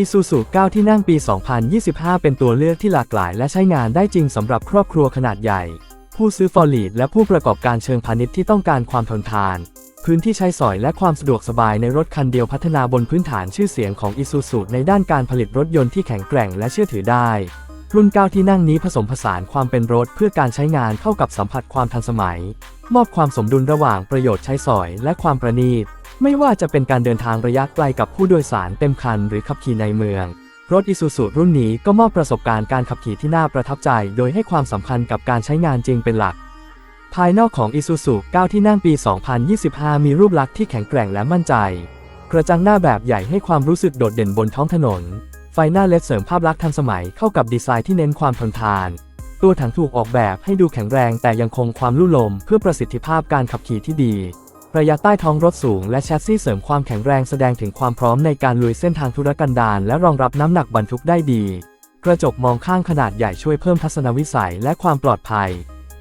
Isuzu 9 ที่นั่งปี 2025 เป็นตัวเลือกที่หลากหลาย และใช้งานได้จริงสำหรับครอบครัวขนาดใหญ่ ผู้ซื้อฟอร์ลีดและผู้ประกอบการเชิงพาณิชย์ที่ต้องการความทนทาน พื้นที่ใช้สอยและความสะดวกสบายในรถคันเดียวพัฒนาบนพื้นฐานชื่อเสียงของ Isuzu ในด้านการผลิตรถยนต์ที่แข็งแกร่งและเชื่อถือได้ รุ่น 9 ที่นั่งนี้ผสมผสานความเป็นรถเพื่อการใช้งานเข้ากับสัมผัสความทันสมัย มอบความสมดุลระหว่างประโยชน์ใช้สอย และความประณีต ไม่ว่าจะเป็นการเดินทางระยะไกลกับผู้โดยสารเต็มคันหรือขับขี่ในเมือง รถ Isuzu รุ่นนี้ก็มอบประสบการณ์การขับขี่ที่น่าประทับใจ โดยให้ความสำคัญกับการใช้งานจริงเป็นหลัก ภายนอกของ Isuzu 9 ที่นั่งปี 2025 มีรูปลักษณ์ที่แข็งแกร่งและมั่นใจ กระจังหน้าแบบใหญ่ให้ความรู้สึกโดดเด่นบนท้องถนน ไฟหน้าเลดเสริมภาพลักษณ์ทันสมัยเข้ากับดีไซน์ที่เน้นความทนทาน ตัวถังถูกออกแบบให้ดูแข็งแรงแต่ยังคงความลุ่ลม เพื่อประสิทธิภาพการขับขี่ที่ดี ระยะใต้ท้องรถสูงและแชสซีเสริมความแข็งแรงแสดงถึงความพร้อมในการลุยเส้นทางธุรกันดารและรองรับน้ำหนักบรรทุกได้ดี กระจกมองข้างขนาดใหญ่ช่วยเพิ่มทัศนวิสัยและความปลอดภัย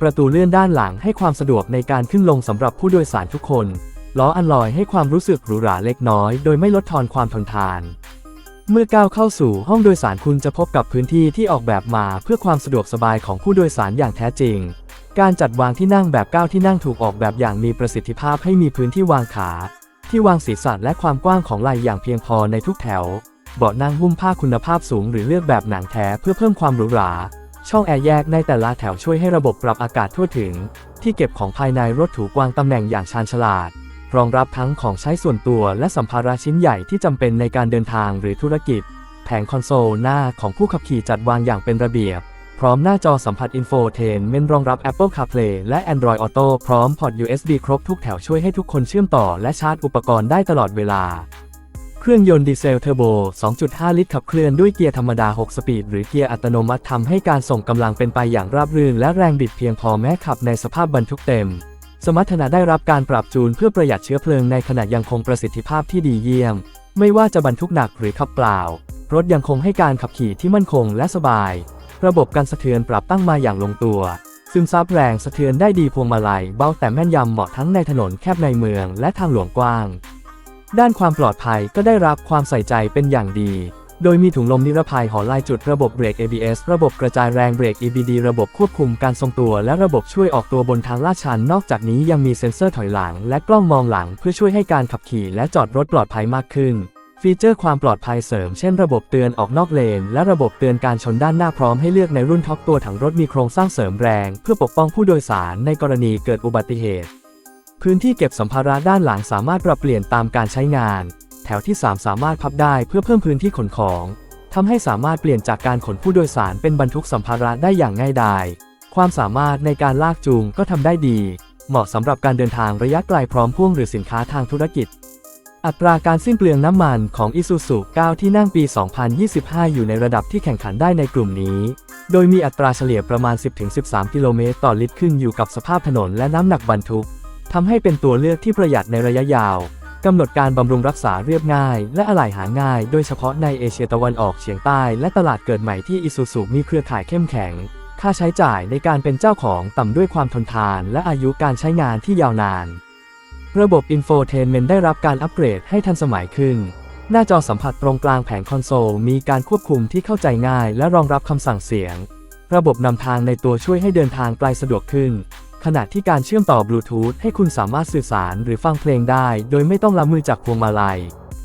ประตูเลื่อนด้านหลังให้ความสะดวกในการขึ้นลงสำหรับผู้โดยสารทุกคน ล้ออันลอยให้ความรู้สึกหรูหราเล็กน้อย โดยไม่ลดทอนความทนทาน เมื่อก้าวเข้าสู่ห้องโดยสารคุณจะพบกับพื้นที่ที่ออกแบบมาเพื่อความสะดวกสบายของผู้โดยสารอย่างแท้จริง การจัดวางที่นั่งแบบก้าวที่นั่งถูกออกแบบอย่างมีประสิทธิภาพให้มีพื้นที่วางขา ที่วางศีรษะและความกว้างของไหล่อย่างเพียงพอในทุกแถว เบาะนั่งหุ้มผ้าคุณภาพสูงหรือเลือกแบบหนังแท้เพื่อเพิ่มความหรูหรา ช่องแอร์แยกในแต่ละแถวช่วยให้ระบบปรับอากาศทั่วถึง ที่เก็บของภายในรถถูกวางตำแหน่งอย่างชาญฉลาด รองรับทั้งของใช้ส่วนตัวและสัมภาระชิ้นใหญ่ที่จำเป็นในการเดินทางหรือธุรกิจ แผงคอนโซลหน้าของผู้ขับขี่จัดวางอย่างเป็นระเบียบ พร้อมหน้าจอสัมผัสอินโฟเทนเมนรองรับ Apple CarPlay และ Android Auto พร้อมพอร์ต USB ครบทุกแถวช่วยให้ทุกคนเชื่อมต่อและชาร์จอุปกรณ์ได้ตลอดเวลาเครื่องยนต์ดีเซลเทอร์โบ 2.5 ลิตรขับเคลื่อนด้วยเกียร์ธรรมดา 6 สปีด หรือเกียร์อัตโนมัติทำให้การส่งกำลังเป็นไปอย่างราบรื่น และแรงบิดเพียงพอแม้ขับในสภาพบรรทุกเต็ม สมรรถนะได้รับการปรับจูนเพื่อประหยัดเชื้อเพลิงในขณะยังคงประสิทธิภาพที่ดีเยี่ยม ไม่ว่าจะบรรทุกหนักหรือขับเปล่า รถยังคงให้การขับขี่ที่มั่นคงและสบาย ระบบการสะเทือนปรับตั้งมาอย่างลงตัว ซึมซับแรงสะเทือนได้ดีพวงมาลัยเบาแต่แม่นยำเหมาะทั้งในถนนแคบในเมืองและทางหลวงกว้าง ด้านความปลอดภัยก็ได้รับความใส่ใจเป็นอย่างดี โดยมีถุงลมนิรภัยห่อลายจุดระบบเบรก ABS ระบบกระจายแรงเบรก EBD ระบบควบคุมการทรงตัว และระบบช่วยออกตัวบนทางลาดชัน นอกจากนี้ยังมีเซ็นเซอร์ถอยหลัง และกล้องมองหลังเพื่อช่วยให้การขับขี่และจอดรถปลอดภัยมากขึ้น ฟีเจอร์ความปลอดภัยเสริม เช่นระบบเตือนออกนอกเลน และระบบเตือนการชนด้านหน้าพร้อมให้เลือกในรุ่นท็อปตัวถังรถมีโครงสร้างเสริมแรง เพื่อปกป้องผู้โดยสารในกรณีเกิดอุบัติเหตุ พื้นที่เก็บสัมภาระด้านหลังสามารถปรับเปลี่ยนตามการใช้งาน ถวที่ 3 สามารถพับได้เพื่อเพิ่มพื้นที่ขนของทำให้สามารถเปลี่ยนจากการขนผู้โดยสารเป็นบรรทุกสัมภาระได้อย่างง่ายดาย ความสามารถในการลากจูงก็ทำได้ดี เหมาะสำหรับการเดินทางระยะไกลพร้อมพ่วงหรือสินค้าทางธุรกิจ อัตราการสิ้นเปลืองน้ำมันของ Isuzu 9 ที่นั่งปี 2025 อยู่ในระดับที่แข่งขันได้ในกลุ่มนี้ โดยมีอัตราเฉลี่ยประมาณ 10-13 กิโลเมตรต่อลิตรขึ้นอยู่กับสภาพถนนและน้ำหนักบรรทุกทำให้เป็นตัวเลือกที่ประหยัดในระยะยาว กำหนดการบำรุงรักษาเรียบง่าย และอะไหล่หาง่าย โดยเฉพาะในเอเชียตะวันออกเฉียงใต้ และตลาดเกิดใหม่ที่ Isuzu มีเครือข่ายเข้มแข็ง ค่าใช้จ่ายในการเป็นเจ้าของต่ำด้วยความทนทาน และอายุการใช้งานที่ยาวนาน ระบบอินโฟเทนเมนต์ได้รับการอัปเกรดให้ทันสมัยขึ้น หน้าจอสัมผัสตรงกลางแผงคอนโซลมีการควบคุมที่เข้าใจง่าย และรองรับคำสั่งเสียง ระบบนำทางในตัวช่วยให้เดินทางไกลสะดวกขึ้น ขณะที่การเชื่อมต่อบลูทูธให้คุณสามารถสื่อสารหรือฟังเพลงได้ โดยไม่ต้องละมือจากพวงมาลัย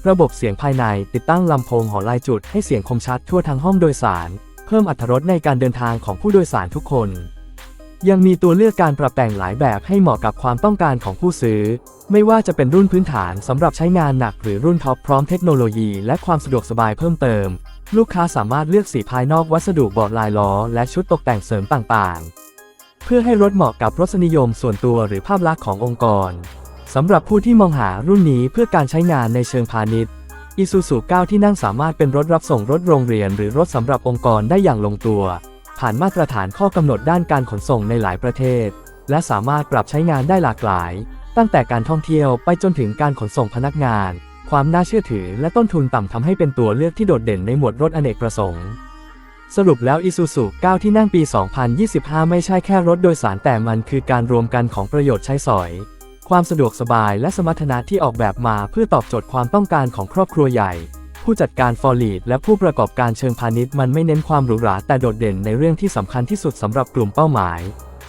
ระบบเสียงภายในติดตั้งลำโพงหอลายจุดให้เสียงคมชัดทั่วทั้งห้องโดยสาร เพิ่มอรรถรสในการเดินทางของผู้โดยสารทุกคน ยังมีตัวเลือกการปรับแต่งหลายแบบให้เหมาะกับความต้องการของผู้ซื้อ ไม่ว่าจะเป็นรุ่นพื้นฐานสำหรับใช้งานหนักหรือรุ่นท็อปพร้อมเทคโนโลยีและความสะดวกสบายเพิ่มเติม ลูกค้าสามารถเลือกสีภายนอกวัสดุบอร์ดลายล้อและชุดตกแต่งเสริมต่างๆ เพื่อให้รถเหมาะกับรสนิยมส่วนตัวหรือภาพลักษณ์ขององค์กรสำหรับผู้ที่มองหารุ่นนี้เพื่อการใช้งานในเชิงพาณิชย์ Isuzu 9 ที่นั่งสามารถเป็นรถรับส่งรถโรงเรียน หรือรถสำหรับองค์กรได้อย่างลงตัว ผ่านมาตรฐานข้อกำหนดด้านการขนส่งในหลายประเทศ และสามารถปรับใช้งานได้หลากหลาย ตั้งแต่การท่องเที่ยวไปจนถึงการขนส่งพนักงาน ความน่าเชื่อถือและต้นทุนต่ำทำให้เป็นตัวเลือกที่โดดเด่นในหมวดรถอเนกประสงค์ สรุปแล้ว Isuzu 9 ที่นั่งปี 2025 ไม่ใช่แค่รถโดยสารแต่มันคือการรวมกันของประโยชน์ใช้สอย ความสะดวกสบายและสมรรถนะที่ออกแบบมาเพื่อตอบโจทย์ความต้องการของครอบครัวใหญ่ ผู้จัดการฟอร์ลีดและผู้ประกอบการเชิงพาณิชย์มันไม่เน้นความหรูหราแต่โดดเด่นในเรื่องที่สำคัญที่สุดสำหรับกลุ่มเป้าหมาย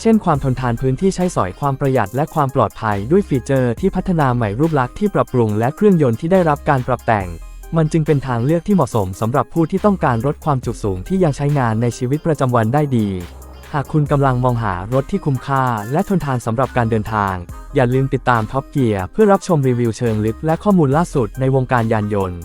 เช่น ความทนทานพื้นที่ใช้สอยความประหยัดและความปลอดภัยด้วยฟีเจอร์ที่พัฒนาใหม่รูปลักษณ์ที่ปรับปรุงและเครื่องยนต์ที่ได้รับการปรับแต่ง มันจึงเป็นทางเลือกที่เหมาะสมสำหรับผู้ที่ต้องการลดความจุสูงที่ยังใช้งานในชีวิตประจำวันได้ดี หากคุณกำลังมองหารถที่คุ้มค่าและทนทานสำหรับการเดินทาง อย่าลืมติดตามท็อปเกียร์เพื่อรับชมรีวิวเชิงลึกและข้อมูลล่าสุดในวงการยานยนต์